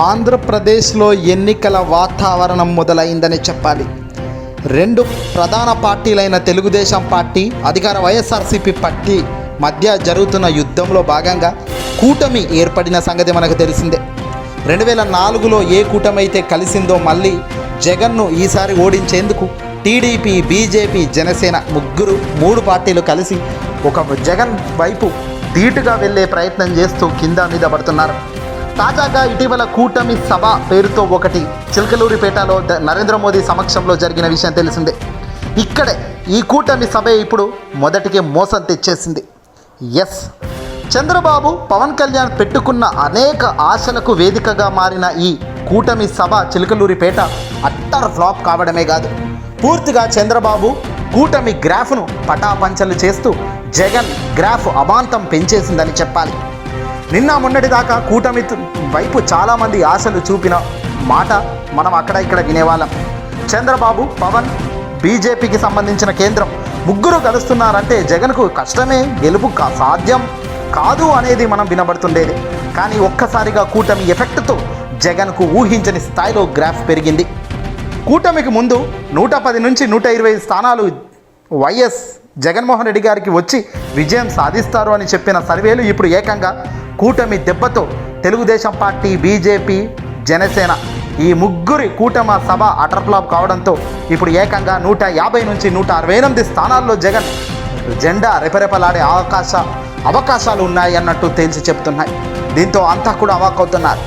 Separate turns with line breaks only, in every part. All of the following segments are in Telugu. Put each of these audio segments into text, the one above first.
ఆంధ్రప్రదేశ్లో ఎన్నికల వాతావరణం మొదలైందని చెప్పాలి. రెండు ప్రధాన పార్టీలైన తెలుగుదేశం పార్టీ అధికార వైఎస్ఆర్సీపీ పార్టీ మధ్య జరుగుతున్న యుద్ధంలో భాగంగా కూటమి ఏర్పడిన సంగతి మనకు తెలిసిందే. రెండు వేల నాలుగులో ఏ కూటమి అయితే కలిసిందో మళ్ళీ జగన్ను ఈసారి ఓడించేందుకు టీడీపీ బీజేపీ జనసేన ముగ్గురు మూడు పార్టీలు కలిసి ఒక జగన్ వైపు ధీటుగా వెళ్ళే ప్రయత్నం చేస్తూ కింద మీద పడుతున్నారు. తాజాగా ఇటీవల కూటమి సభ పేరుతో ఒకటి. చిలకలూరిపేటలో నరేంద్ర మోదీ సమక్షంలో జరిగిన విషయం తెలిసిందే. ఇక్కడే ఈ కూటమి సభ ఇప్పుడు మొదటికి మోసం తెచ్చేసింది. ఎస్. చంద్రబాబు పవన్ కళ్యాణ్ పెట్టుకున్న అనేక ఆశలకు వేదికగా మారిన ఈ కూటమి సభ చిలకలూరిపేట అట్టర్ ఫ్లాప్ కావడమే కాదు. పూర్తిగా చంద్రబాబు కూటమి గ్రాఫ్ను పటాపంచలు చేస్తూ జగన్ గ్రాఫ్ అమాంతం పెంచేసిందని చెప్పాలి. నిన్న మొన్నటి దాకా కూటమి వైపు చాలామంది ఆశలు చూపిన మాట మనం అక్కడ ఇక్కడ వినేవాళ్ళం. చంద్రబాబు పవన్ బీజేపీకి సంబంధించిన కేంద్రం ముగ్గురు కలుస్తున్నారంటే జగన్కు కష్టమే గెలుపు సాధ్యం కాదు అనేది మనం వినబడుతుండేది. కానీ ఒక్కసారిగా కూటమి ఎఫెక్ట్తో జగన్కు ఊహించని స్థాయిలో గ్రాఫ్ పెరిగింది. కూటమికి ముందు నూట పది నుంచి నూట ఇరవై స్థానాలు వైఎస్ జగన్మోహన్ రెడ్డి గారికి వచ్చి విజయం సాధిస్తారు అని చెప్పిన సర్వేలు ఇప్పుడు ఏకంగా కూటమి దెబ్బతో తెలుగుదేశం పార్టీ బీజేపీ జనసేన ఈ ముగ్గురి కూటమ సభ అటర్ఫ్లాప్ కావడంతో ఇప్పుడు ఏకంగా నూట యాభై నుంచి నూట అరవై ఎనిమిది స్థానాల్లో జగన్ జెండా రెపరెపలాడే అవకాశ అవకాశాలు ఉన్నాయి అన్నట్టు తేల్చి చెప్తున్నాయి. దీంతో అంతా కూడా అవాకవుతున్నారు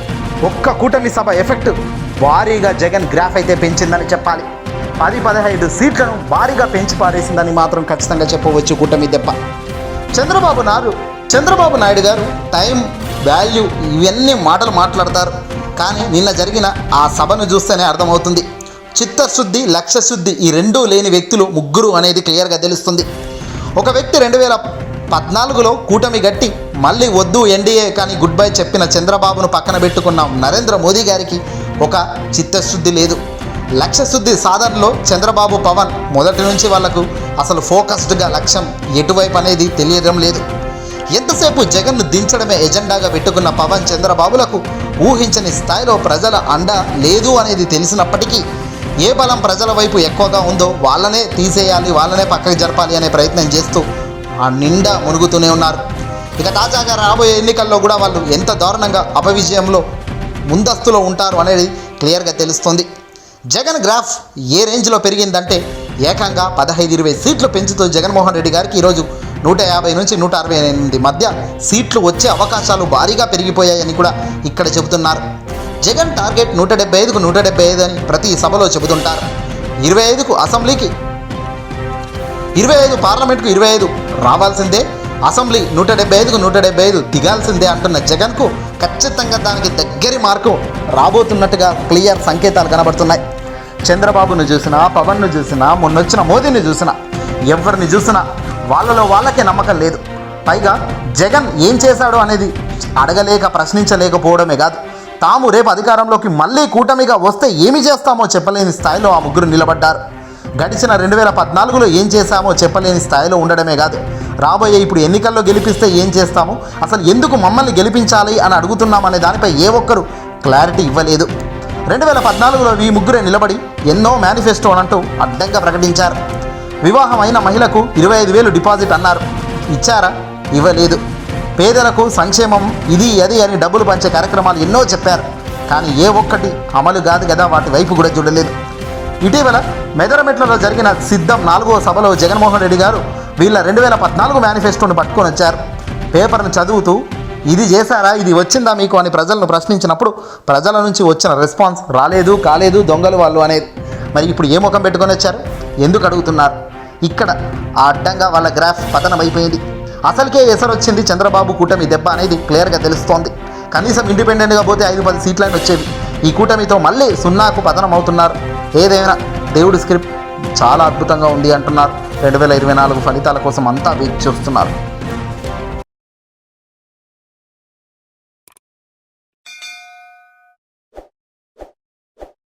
ఒక్క కూటమి సభ ఎఫెక్ట్ భారీగా జగన్ గ్రాఫ్ అయితే పెంచిందని చెప్పాలి. పది పదహైదు సీట్లను భారీగా పెంచి పారేసిందని మాత్రం ఖచ్చితంగా చెప్పవచ్చు కూటమి దెబ్బ. చంద్రబాబు నాయుడు చంద్రబాబు నాయుడు గారు టైం వాల్యూ ఇవన్నీ మాటలు మాట్లాడతారు. కానీ నిన్న జరిగిన ఆ సభను చూస్తేనే అర్థమవుతుంది. చిత్తశుద్ధి లక్ష్యశుద్ధి ఈ రెండూ లేని వ్యక్తులు ముగ్గురు అనేది క్లియర్గా తెలుస్తుంది. ఒక వ్యక్తి రెండు వేల పద్నాలుగులో కూటమి గట్టి మళ్ళీ వద్దు ఎన్డీఏ కానీ గుడ్ బై చెప్పిన చంద్రబాబును పక్కన పెట్టుకున్న నరేంద్ర మోదీ గారికి ఒక చిత్తశుద్ధి లేదు. లక్ష్యశుద్ధి సాధనలో చంద్రబాబు పవన్ మొదటి నుంచి వాళ్ళకు అసలు ఫోకస్డ్గా లక్ష్యం ఎటువైపు అనేది తెలియడం లేదు. ఎంతసేపు జగన్ను దించడమే ఎజెండాగా పెట్టుకున్న పవన్ చంద్రబాబులకు ఊహించని స్థాయిలో ప్రజల అండ లేదు అనేది తెలిసినప్పటికీ ఏ బలం ప్రజల వైపు ఎక్కువగా ఉందో వాళ్ళనే తీసేయాలి వాళ్ళనే పక్కకి జరపాలి అనే ప్రయత్నం చేస్తూ ఆ నిండా మునుగుతూనే ఉన్నారు. ఇక తాజాగా రాబోయే ఎన్నికల్లో కూడా వాళ్ళు ఎంత దారుణంగా అపవిజయంలో ముందస్తులో ఉంటారు అనేది క్లియర్గా తెలుస్తుంది. జగన్ గ్రాఫ్ ఏ రేంజ్లో పెరిగిందంటే ఏకంగా పదహైదు ఇరవై సీట్లు పెంచుతూ జగన్మోహన్ రెడ్డి గారికి ఈరోజు నూట యాభై నుంచి నూట అరవై ఎనిమిది మధ్య సీట్లు వచ్చే అవకాశాలు భారీగా పెరిగిపోయాయని కూడా ఇక్కడ చెబుతున్నారు. జగన్ టార్గెట్ నూట డెబ్బై ఐదుకు నూట డెబ్బై ఐదు అని ప్రతి సభలో చెబుతుంటారు. ఇరవై ఐదుకు అసెంబ్లీకి ఇరవై ఐదు పార్లమెంట్కు ఇరవై ఐదు రావాల్సిందే. అసెంబ్లీ నూట డెబ్బై ఐదుకు నూట డెబ్బై ఐదు దిగాల్సిందే అంటున్న జగన్కు ఖచ్చితంగా దానికి దగ్గరి మార్కు రాబోతున్నట్టుగా క్లియర్ సంకేతాలు కనబడుతున్నాయి. చంద్రబాబును చూసినా పవన్ను చూసినా మొన్నొచ్చిన మోదీని చూసినా ఎవరిని చూసినా వాళ్ళలో వాళ్ళకే నమ్మకం లేదు. పైగా జగన్ ఏం చేశాడో అనేది అడగలేక ప్రశ్నించలేకపోవడమే కాదు. తాము రేపు అధికారంలోకి మళ్ళీ కూటమిగా వస్తే ఏమి చేస్తామో చెప్పలేని స్థాయిలో ఆ ముగ్గురు నిలబడ్డారు. గడిచిన రెండు వేల పద్నాలుగులో ఏం చేశామో చెప్పలేని స్థాయిలో ఉండడమే కాదు. రాబోయే ఇప్పుడు ఎన్నికల్లో గెలిపిస్తే ఏం చేస్తాము? అసలు ఎందుకు మమ్మల్ని గెలిపించాలి అని అడుగుతున్నామనే దానిపై ఏ ఒక్కరు క్లారిటీ ఇవ్వలేదు. రెండు వేల పద్నాలుగులో ఈ ముగ్గురే నిలబడి ఎన్నో మేనిఫెస్టో అంటూ అడ్డంగా ప్రకటించారు. వివాహం అయిన మహిళకు ఇరవై ఐదు వేలు డిపాజిట్ అన్నారు. ఇచ్చారా? ఇవ్వలేదు. పేదలకు సంక్షేమం ఇది అది అని డబ్బులు పంచే కార్యక్రమాలు ఎన్నో చెప్పారు. కానీ ఏ ఒక్కటి అమలు కాదు కదా వాటి వైపు కూడా చూడలేదు. ఇటీవల మెదరమెట్లలో జరిగిన సిద్ధం నాలుగో సభలో జగన్మోహన్ రెడ్డి గారు వీళ్ళ రెండు వేల పద్నాలుగు మేనిఫెస్టోను పట్టుకొని వచ్చారు. పేపర్ను చదువుతూ ఇది చేశారా? ఇది వచ్చిందా మీకు? అని ప్రజలను ప్రశ్నించినప్పుడు ప్రజల నుంచి వచ్చిన రెస్పాన్స్ రాలేదు కాలేదు దొంగలు వాళ్ళు అనేది. మరి ఇప్పుడు ఏ ముఖం పెట్టుకొని వచ్చారు? ఎందుకు అడుగుతున్నారు? ఇక్కడ ఆ అడ్డంగా వాళ్ళ గ్రాఫ్ పతనం అయిపోయింది. అసలుకే ఎసరొచ్చింది చంద్రబాబు కూటమి దెబ్బ అనేది క్లియర్గా తెలుస్తోంది. కనీసం ఇండిపెండెంట్గా పోతే ఐదు పది సీట్లైనా వచ్చేవి. ఈ కూటమితో మళ్ళీ సున్నాకు పతనం అవుతున్నారు. ఏదైనా దేవుడి స్క్రిప్ట్ చాలా అద్భుతంగా ఉంది అంటున్నారు. రెండు వేల ఇరవై నాలుగు ఫలితాల కోసం అంతా వెయిట్ చూస్తున్నారు.